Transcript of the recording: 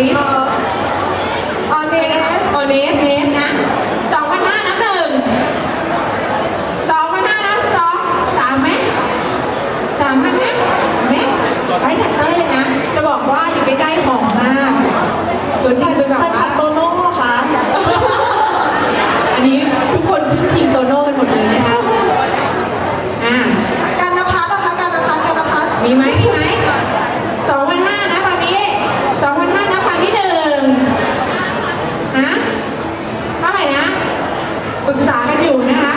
ริสออเนสออเนสเนสนะสองพันห้านับหนึ่งสองพันห้านับสองสามไหมสามพันนะไหมไปจัดได้เลยนะ จะบอกว่าอยู่ใกล้ๆหอมมาก ตัวจริงเป็นแบบโตโน่ค่ะ อันนี้ทุกคนพึ่งพิงโตโน่กันหมดเลยนะะอ่าการนภัสนะพัสการนภัสมีไหมมีไหม ปรึกษากันอยู่นะคะ